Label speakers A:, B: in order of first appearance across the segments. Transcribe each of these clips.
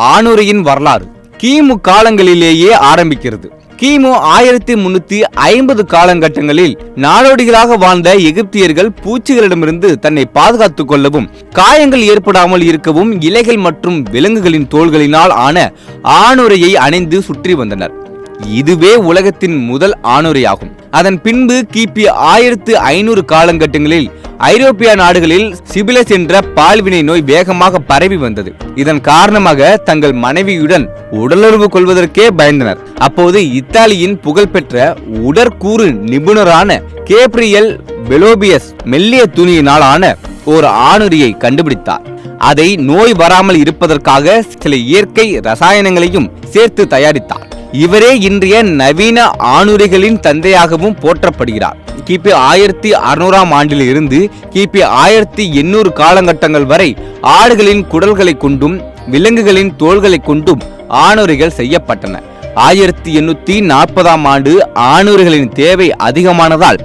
A: ஆணுரையின் வரலாறு கிமு காலங்களிலேயே ஆரம்பிக்கிறது. கிமு ஆயிரத்தி முன்னூத்தி ஐம்பது காலகட்டங்களில் நாடோடிகளாக வாழ்ந்த எகிப்தியர்கள் பூச்சிகளிடமிருந்து தன்னை பாதுகாத்துக் கொள்ளவும் காயங்கள் ஏற்படாமல் இருக்கவும் இலைகள் மற்றும் விலங்குகளின் தோள்களினால் ஆன ஆணுரையை அணிந்து சுற்றி வந்தனர். இதுவே உலகத்தின் முதல் ஆணுரையாகும் அதன் பின்பு கிபி ஆயிரத்து ஐநூறு காலங்கட்டங்களில் ஐரோப்பிய நாடுகளில் சிபிலஸ் என்ற பால்வினை நோய் வேகமாக பரவி வந்தது. இதன் காரணமாக தங்கள் மனைவியுடன் உடலுறவு கொள்வதற்கே பயந்தனர். அப்போது இத்தாலியின் புகழ்பெற்ற உடற்கூறு நிபுணரான கேப்ரியல் பெலோபியஸ் மெல்லிய துணியினால் ஆன ஒரு ஆணுரியை கண்டுபிடித்தார். அதை நோய் வராமல் இருப்பதற்காக சில இயற்கை ரசாயனங்களையும் சேர்த்து தயாரித்தார். இவரே இன்றைய நவீன ஆணுரிகளின் தந்தையாகவும் போற்றப்படுகிறார். கிபி ஆயிரத்தி அறுநூறாம் ஆண்டில் இருந்து கிபி ஆயிரத்தி எண்ணூறு காலகட்டங்கள் வரை ஆடுகளின் குடல்களை கொண்டும் விலங்குகளின் தோள்களை கொண்டும் ஆணுரிகள் செய்யப்பட்டன. ஆயிரத்தி எண்ணூத்தி நாற்பதாம் ஆண்டு ஆணுரிகளின் தேவை அதிகமானதால்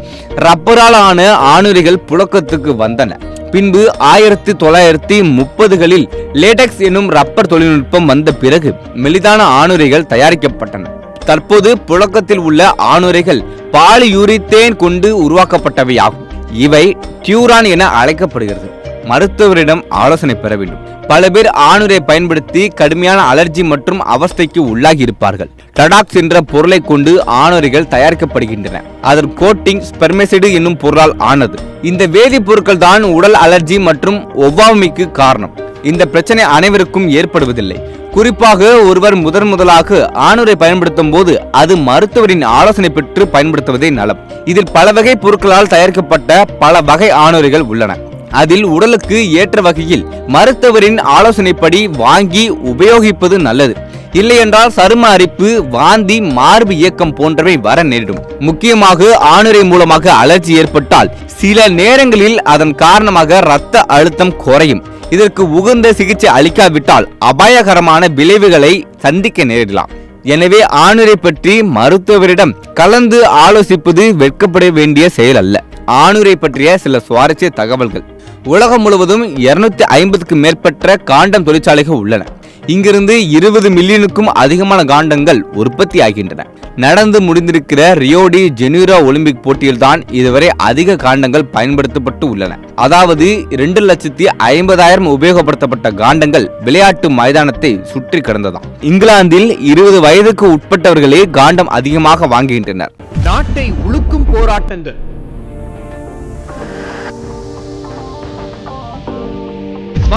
A: ரப்பரால் ஆன ஆணுரிகள் புழக்கத்துக்கு வந்தன. பின்பு ஆயிரத்தி தொள்ளாயிரத்தி முப்பதுகளில் லேடெக்ஸ் என்னும் ரப்பர் தொழில்நுட்பம் வந்த பிறகு மெலிதான ஆணுரைகள் தயாரிக்கப்பட்டன. தற்போது புழக்கத்தில் உள்ள ஆணுரைகள் பாலியூரித்தேன் கொண்டு உருவாக்கப்பட்டவையாகும். இவை டியூரான் என அழைக்கப்படுகிறது. மருத்துவரிடம் ஆலோசனை பெற வேண்டும். பல பேர் ஆணுரை பயன்படுத்தி கடுமையான அலர்ஜி மற்றும் அவஸ்தைக்கு உள்ளாகி இருப்பார்கள் டடாக்ஸ் என்ற பொருளை கொண்டு ஆணுரைகள் தயாரிக்கப்படுகின்றன. அதன் கோட்டிங் ஸ்பெர்மெசிடு என்னும் பொருளால் ஆனது. இந்த வேதிப்பொருட்கள் தான் உடல் அலர்ஜி மற்றும் ஒவ்வாமைக்கு காரணம். இந்த பிரச்சனை அனைவருக்கும் ஏற்படுவதில்லை. குறிப்பாக ஒருவர் முதன் முதலாக ஆணுரை பயன்படுத்தும் போது அது மருத்துவரின் ஆலோசனை பெற்று பயன்படுத்துவதே நலம். இதில் பல வகை பொருட்களால் தயாரிக்கப்பட்ட பல வகை ஆணுரைகள் உள்ளன. அதில் உடலுக்கு ஏற்ற வகையில் மருத்துவரின் ஆலோசனைப்படி வாங்கி உபயோகிப்பது நல்லது. இல்லையென்றால் சரும அரிப்பு வாந்தி மார்பு இயக்கம் போன்றவை வர நேரிடும். முக்கியமாக ஆணுரை மூலமாக அலர்ஜி ஏற்பட்டால் சில நேரங்களில் அதன் காரணமாக இரத்த அழுத்தம் குறையும். இதற்கு உகந்த சிகிச்சை அளிக்காவிட்டால் அபாயகரமான விளைவுகளை சந்திக்க நேரிடலாம். எனவே ஆணுரை பற்றி மருத்துவரிடம் கலந்து ஆலோசிப்பது வெட்கப்பட வேண்டிய செயல் அல்ல. ஆணுரை பற்றிய சில சுவாரஸ்ய தகவல்கள். உலகம் முழுவதும் இருநூத்தி ஐம்பதுக்கு மேற்பட்ட காண்டம் தொழிற்சாலைகள் உள்ளன. இங்கிருந்து இருபது மில்லியனுக்கும் அதிகமான காண்டங்கள் உற்பத்தி ஆகின்றன. நடந்து முடிந்திருக்கிற ரியோடி ஜெனீரோ ஒலிம்பிக் போட்டியில்தான் இதுவரை அதிக காண்டங்கள் பயன்படுத்தப்பட்டு உள்ளன. அதாவது இரண்டு லட்சத்தி ஐம்பதாயிரம் உபயோகப்படுத்தப்பட்ட காண்டங்கள் விளையாட்டு மைதானத்தை சுற்றி கடந்ததாம். இங்கிலாந்தில் இருபது வயதுக்கு உட்பட்டவர்களே காண்டம் அதிகமாக வாங்குகின்றனர்.
B: நாட்டை உழுக்கும் போராட்டங்கள்.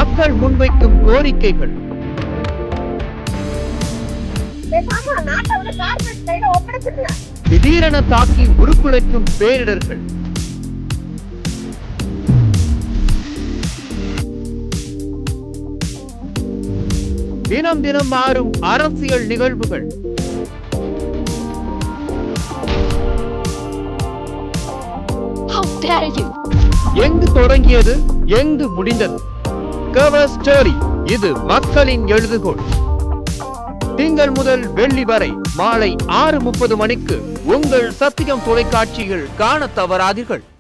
B: மக்கள் முன்வைக்கும் கோரிக்கைகள். திடீரென தாக்கி உருக்குலைக்கும் பேரிடர்கள். தினம் தினம் மாறும் அரசியல் நிகழ்வுகள்.
C: How dare you!
B: எங்கு தொடங்கியது எங்கு முடிந்தது? கவர் ஸ்டோரி இது மக்களின் எழுதுகோள். திங்கள் முதல் வெள்ளி வரை மாலை ஆறு முப்பது மணிக்கு உங்கள் சத்தியம் தொலைக்காட்சியில் காணத் தவறாதீர்கள்.